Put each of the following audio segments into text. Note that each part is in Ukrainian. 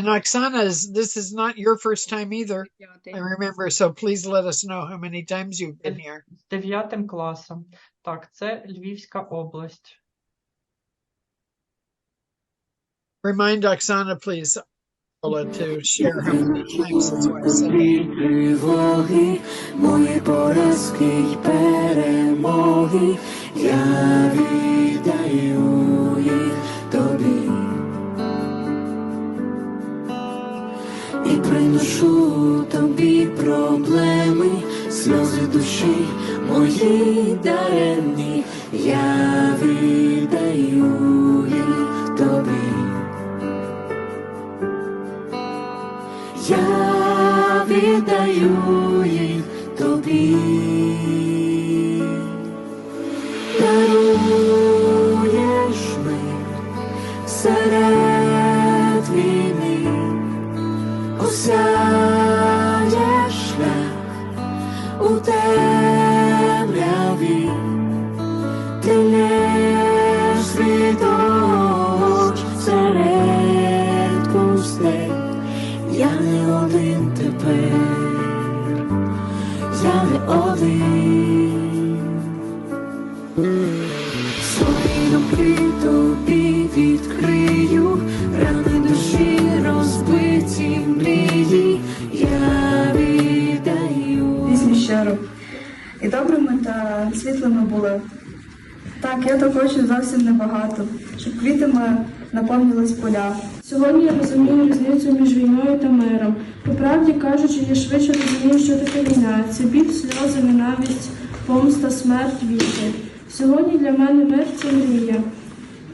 And Oksana's, this is not your first time either. I remember. So please let us know how many times you've been here. З дев'ятим класом. Так, це Львівська область. Remind Oksana, please, Ola, to share how many times since I said Біль тривоги, мої поразки й перемоги, я віддаю І приношу тобі проблеми, сльози душі мої даремні, я віддаю їх тобі. Я віддаю їх тобі. Один. Свої думки рани душі розбиті мрії, я віддаю. пісні щиро. І добрими та світлими були. Так, я то хочу зовсім небагато, щоб квітами наповнились поля. Сьогодні я розумію різницю між війною та миром. По правді кажучи, я швидше розумію, що таке війна. Це біль, сльози, ненависть, помста, смерть, віки. Сьогодні для мене мир це мрія.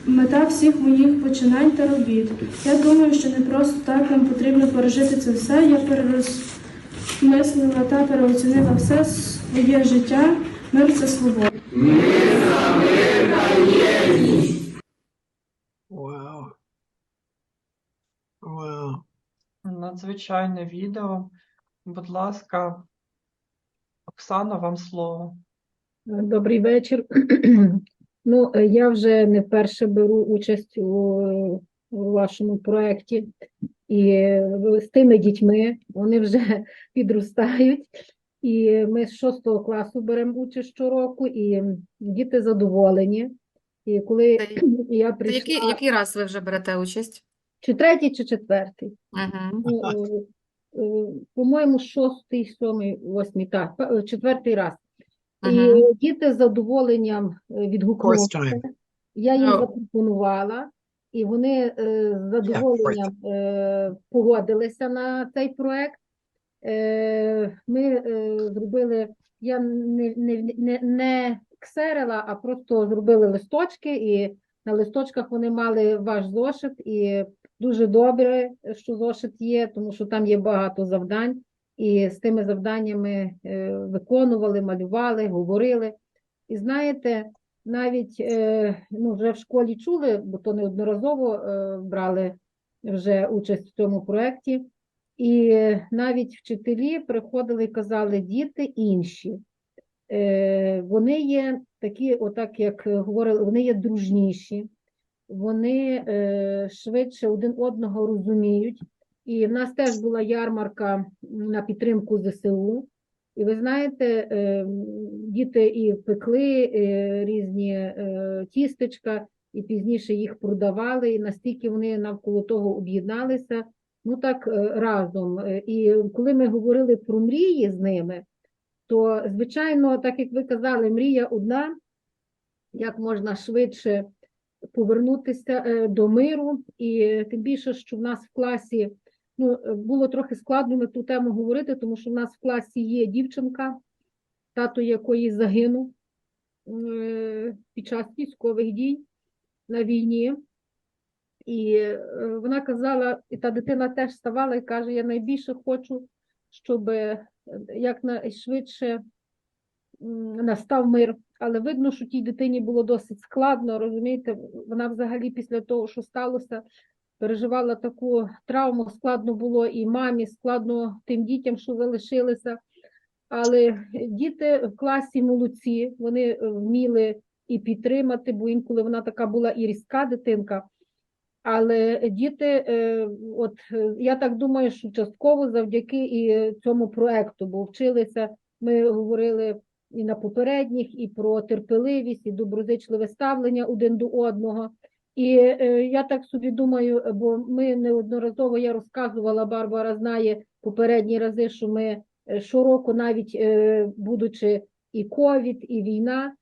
Мета всіх моїх починань та робіт. Я думаю, що не просто так нам потрібно пережити це все. Я перерозмислила та переоцінила все своє життя. Мир це свобода. Wow. Wow. Надзвичайне відео. Будь ласка, Оксана, вам слово. Добрий вечір. Ну, е, я вже не вперше беру участь у, у вашому проєкті. І е, з тими дітьми вони вже підростають. І ми з шостого класу беремо участь щороку, і діти задоволені. І коли я Це прийшла, який, який раз ви вже берете участь? Чи третій, чи четвертий. Угу. Ну, е, е, По-моєму, шостий, сьомий, восьмий, так, е, четвертий раз. І Угу. діти з задоволенням е, відгукнулися. Я їм Oh. запропонувала, і вони е, з задоволенням е, погодилися на цей проект. Е, Ми е, зробили, я не, не, не, не ксерила, а просто зробили листочки, і на листочках вони мали ваш зошит, і дуже добре, що зошит є, тому що там є багато завдань, і з тими завданнями е, виконували, малювали, говорили. І знаєте, навіть е, ну, вже в школі чули, бо то неодноразово е, брали вже участь в цьому проєкті. І навіть вчителі приходили і казали, діти інші. Вони є такі, отак як говорили, вони є дружніші, вони е, швидше один одного розуміють. І в нас теж була ярмарка на підтримку ЗСУ. І ви знаєте, е, діти і пекли е, різні тістечка, і пізніше їх продавали, і настільки вони навколо того об'єдналися, ну так разом. І коли ми говорили про мрії з ними, то, звичайно, так як ви казали, мрія одна, як можна швидше повернутися е, до миру, і тим більше, що в нас в класі ну, е, було трохи складно на ту тему говорити, тому що в нас в класі є дівчинка, тато якої загинув е, під час військових дій на війні. І вона казала, і та дитина теж ставала і каже: я найбільше хочу, щоб якнайшвидше настав мир. Але видно, що тій дитині було досить складно, розумієте, вона взагалі після того, що сталося, переживала таку травму, складно було і мамі, складно тим дітям, що залишилися. Але діти в класі молодці, вони е, вміли і підтримати, бо інколи вона така була і різка дитинка. Але діти, е, от е, я так думаю, що частково завдяки і цьому проекту, бо вчилися, ми говорили і на попередніх, і про терпеливість, і доброзичливе ставлення один до одного. І е, я так собі думаю, бо ми неодноразово я розказувала, Барбара знає попередні рази, що ми е, щороку, навіть е, будучи і ковід, і війна,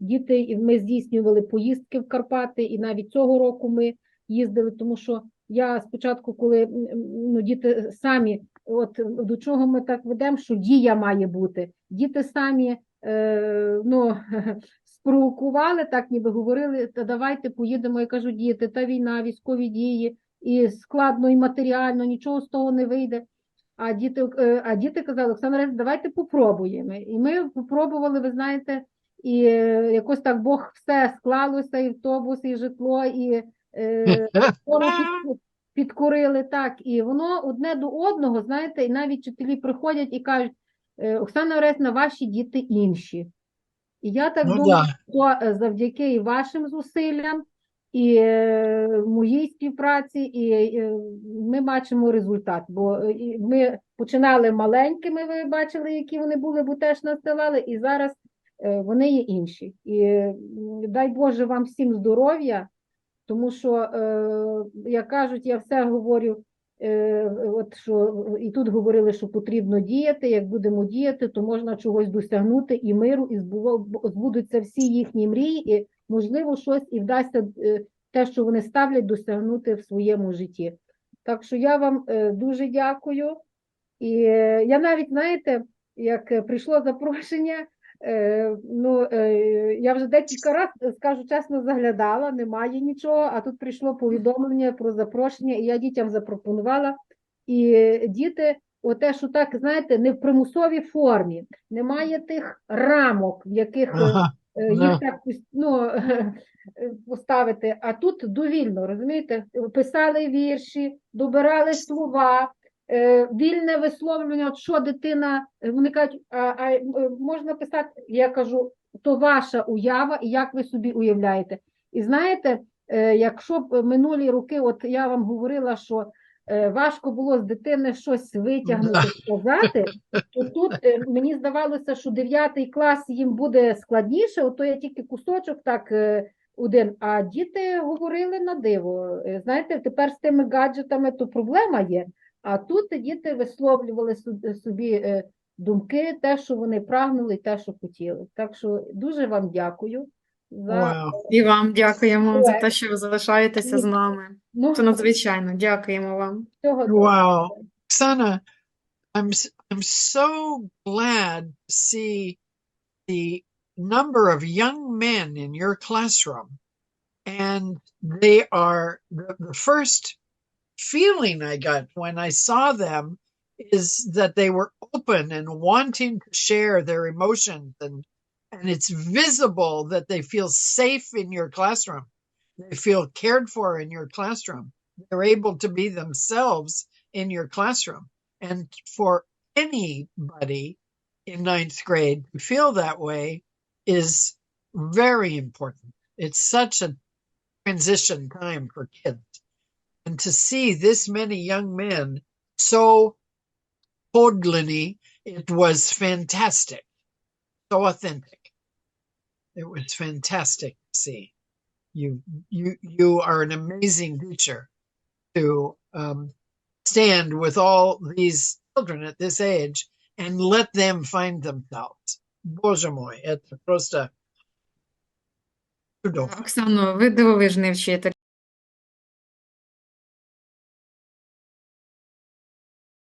діти, ми здійснювали поїздки в Карпати, і навіть цього року ми їздили, тому що я спочатку, коли ну, діти самі, от до чого ми так ведемо, що дія має бути. Діти самі е, ну, спровокували, так ніби говорили, та давайте поїдемо. Я кажу, діти, та війна, військові дії, і складно, і матеріально, нічого з того не вийде. А діти, е, а діти казали, Оксана, давайте попробуємо. І ми попробували, ви знаєте, і е, якось так Бог все склалося, і автобус, і житло, і е, підкурили так. І воно одне до одного, знаєте, і навіть вчителі приходять і кажуть, «Е, Оксана Оресна, ваші діти інші. І я так Ну думаю, да. що е, завдяки і вашим зусиллям, і е, моїй співпраці, і ми бачимо результат. Бо ми починали маленькими, ви бачили, які вони були, бо теж насилали, і зараз вони є інші. І дай Боже вам всім здоров'я, тому що, е, як кажуть, я все говорю. е, От що і тут говорили, що потрібно діяти. Як будемо діяти, то можна чогось досягнути і миру, і збудуться всі їхні мрії, і можливо щось і вдасться е, те, що вони ставлять, досягнути в своєму житті. Так що я вам дуже дякую. І я навіть, знаєте, як прийшло запрошення, е, ну, е, я вже декілька разів, скажу чесно, заглядала, немає нічого, а тут прийшло повідомлення про запрошення, і я дітям запропонувала. І е, діти, оте, що так, знаєте, не в примусовій формі, немає тих рамок, в яких е, Ага. е, Да. їх так ну, е, поставити. А тут довільно, розумієте? Писали вірші, добирали слова, е, вільне висловлювання, от що дитина, е, вони кажуть, а, а е, можна писати, я кажу, то ваша уява, і як ви собі уявляєте. І знаєте, е, якщо б минулі роки, от я вам говорила, що е, важко було з дитини щось витягнути, сказати, то тут е, мені здавалося, що 9 клас їм буде складніше, ото я тільки кусочок так е, один, а діти говорили на диво. Е, Знаєте, тепер з тими гаджетами то проблема є, а тут діти висловлювали собі е, думки, те, що вони прагнули, і те, що хотіли. Так що дуже вам дякую за Wow. І вам дякуємо за те, що ви залишаєтеся з нами. ну, Це надзвичайно. Дякуємо вам. Wow. Oksana, I'm I'm so glad to see the number of young men in your classroom. And they are the, the first feeling I got when I saw them is that they were open and wanting to share their emotions and and it's visible that they feel safe in your classroom. They feel cared for in your classroom. They're able to be themselves in your classroom. And for anybody in ninth grade to feel that way is very important. It's such a transition time for kids. And to see this many young men so podliny, it was fantastic. So authentic. It was fantastic to see. You you you are an amazing teacher to um, stand with all these children at this age and let them find themselves. Боже мой, это просто чудо. Оксано, ви дивовижний вчитель.